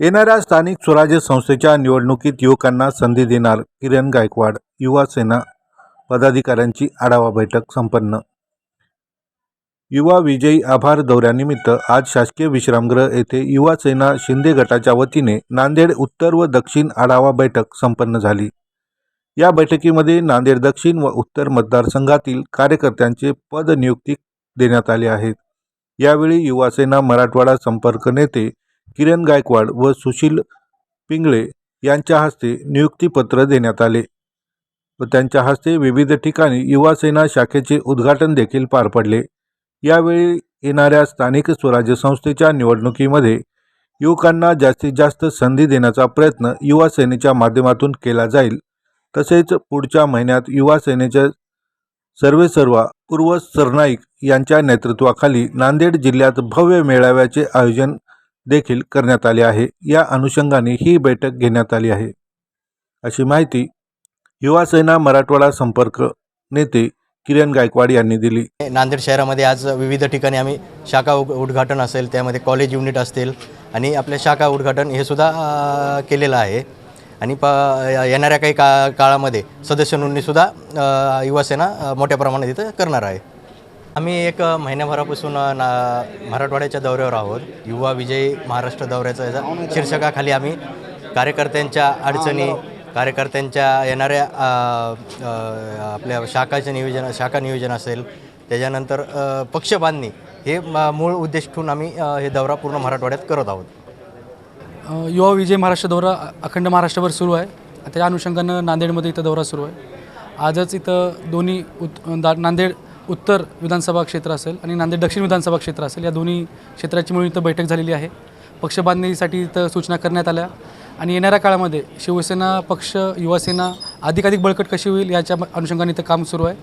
येणाऱ्या स्थानिक स्वराज्य संस्थेच्या निवडणुकीत युवकांना संधी देणार किरण गायकवाड युवा सेना पदाधिकाऱ्यांची आढावा बैठक संपन्न. युवा विजयी आभार दौऱ्यानिमित्त आज शासकीय विश्रामगृह येथे युवा सेना शिंदे गटाच्या वतीने नांदेड उत्तर व दक्षिण आढावा बैठक संपन्न झाली. या बैठकीमध्ये नांदेड दक्षिण व उत्तर मतदारसंघातील कार्यकर्त्यांचे पदनियुक्ती देण्यात आले आहेत. यावेळी युवासेना मराठवाडा संपर्क नेते किरण गायकवाड व सुशील पिंगळे यांच्या हस्ते नियुक्तीपत्र देण्यात आले व त्यांच्या हस्ते विविध ठिकाणी युवासेना शाखेचे उद्घाटन देखील पार पडले. यावेळी येणाऱ्या स्थानिक स्वराज्य संस्थेच्या निवडणुकीमध्ये युवकांना जास्तीत जास्त संधी देण्याचा प्रयत्न युवासेनेच्या माध्यमातून केला जाईल. तसेच पुढच्या महिन्यात युवा सेनेच्या सर्वेसर्वा पूर्व सरनाईक यांच्या नेतृत्वाखाली नांदेड जिल्ह्यात भव्य मेळाव्याचे आयोजन देखील करण्यात आले आहे. या अनुषंगाने ही बैठक घेण्यात आली आहे. अशी माहिती युवासेना मराठवाडा संपर्क नेते किरण गायकवाड यांनी दिली. नांदेड शहरामध्ये आज विविध ठिकाणी आम्ही शाखा उद उद्घाटन असेल त्यामध्ये कॉलेज युनिट असतील आणि आपल्या शाखा उद्घाटन हे सुद्धा केलेलं आहे. आणि प येणाऱ्या काही का काळामध्ये सदस्य नोंदणीसुद्धा युवासेना मोठ्या प्रमाणात इथं करणार आहे. आम्ही एक महिन्याभरापासून ना मराठवाड्याच्या दौऱ्यावर आहोत. युवा विजय महाराष्ट्र दौऱ्याचं याचा शीर्षकाखाली आम्ही कार्यकर्त्यांच्या अडचणी कार्यकर्त्यांच्या येणाऱ्या आपल्या शाखाचे नियोजन शाखा नियोजन असेल त्याच्यानंतर पक्ष पक्षबांधणी हे मूळ उद्देश ठेवून आम्ही हे दौरा पूर्ण मराठवाड्यात करत आहोत. युवा विजय महाराष्ट्र दौरा अखंड महाराष्ट्रभर सुरू आहे. त्या अनुषंगानं नांदेडमध्ये इथं दौरा सुरू आहे. आजच इथं दोन्ही उत् दा नांदेड उत्तर विधानसभा क्षेत्र असेल आणि नांदेड दक्षिण विधानसभा क्षेत्र असेल या दोन्ही क्षेत्राची मिळून इथं बैठक झालेली आहे. पक्षबांधणीसाठी इथं सूचना करण्यात आल्या. आणि येणाऱ्या काळामध्ये शिवसेना पक्ष युवासेना अधिकाधिक बळकट कशी होईल याच्या अनुषंगाने इथं काम सुरू आहे.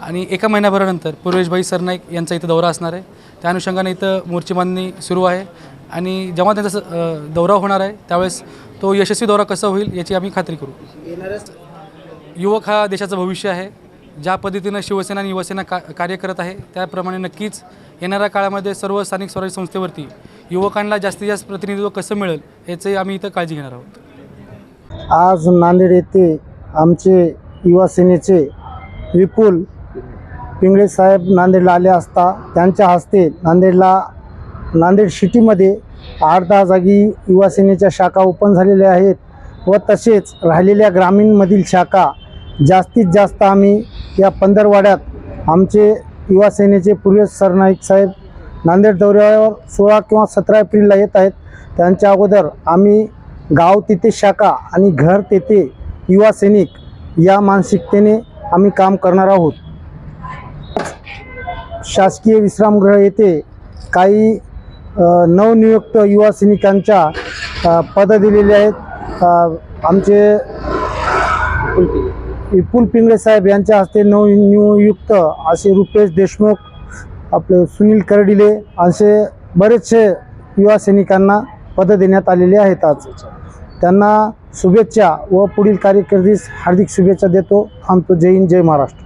आणि एका महिन्याभरानंतर पूर्वेशभाई सरनाईक यांचा इथं दौरा असणार आहे. त्या अनुषंगाने इथं मोर्चे बांधणी सुरू आहे. आणि जेव्हा त्यांचा दौरा होणार आहे त्यावेळेस तो यशस्वी दौरा कसा होईल याची आम्ही खात्री करू. युवक हा देशाचं भविष्य आहे. ज्या पद्धतीनं शिवसेना आणि युवासेना का कार्य करत आहे त्याप्रमाणे नक्कीच येणाऱ्या काळामध्ये सर्व स्थानिक स्वराज्य संस्थेवरती युवकांना जास्तीत जास्त प्रतिनिधित्व कसं मिळेल याचंही आम्ही इथं काळजी घेणार आहोत. आज नांदेड येथे आमचे युवासेनेचे विपुल पिंगळे साहेब नांदेडला आले असता त्यांच्या हस्ते नांदेडला नांदेड सिटीमध्ये आठ दहा जागी युवासेनेच्या शाखा ओपन झालेल्या आहेत व तसेच राहिलेल्या ग्रामीणमधील शाखा जास्तीत जास्त आम्ही या पंधरवाड्यात आमचे युवा सेनेचे पूर्व सरनाईक साहेब नांदेड दौऱ्यावर सोळा किंवा सतरा एप्रिलला येत आहेत. त्यांच्या अगोदर आम्ही गाव तिथे शाखा आणि घर तेथे युवा सैनिक या मानसिकतेने आम्ही काम करणार आहोत. शासकीय विश्रामगृह येथे काही नवनियुक्त युवा सैनिकांच्या पदं दिलेली आहेत. आमचे विपुल पिंगळे साहेब यांच्या हस्ते नवनियुक्त असे रुपेश देशमुख आपले सुनील करडिले असे बरेचसे युवा सैनिकांना पदं देण्यात आलेली आहेत आज. त्यांना शुभेच्छा व पुढील कार्यकर्दीस हार्दिक शुभेच्छा देतो. थांबतो. जय हिंद जय महाराष्ट्र.